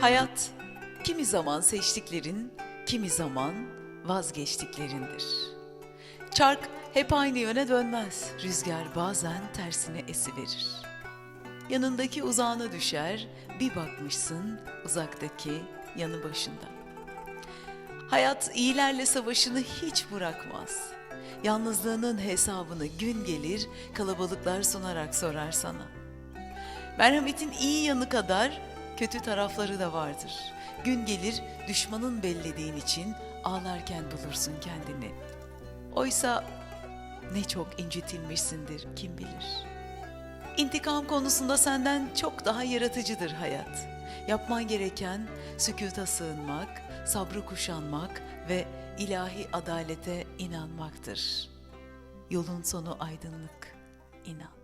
Hayat kimi zaman seçtiklerin, kimi zaman vazgeçtiklerindir. Çark hep aynı yöne dönmez. Rüzgar bazen tersine esiverir. Yanındaki uzağına düşer, bir bakmışsın uzaktaki yanı başında. Hayat iyilerle savaşını hiç bırakmaz. Yalnızlığının hesabını gün gelir kalabalıklar sunarak sorar sana. Merhametin iyi yanı kadar kötü tarafları da vardır. Gün gelir düşmanın bellediğin için ağlarken bulursun kendini. Oysa ne çok incitilmişsindir kim bilir. İntikam konusunda senden çok daha yaratıcıdır hayat. Yapman gereken sükuta sığınmak, sabrı kuşanmak ve ilahi adalete inanmaktır. Yolun sonu aydınlık, inan.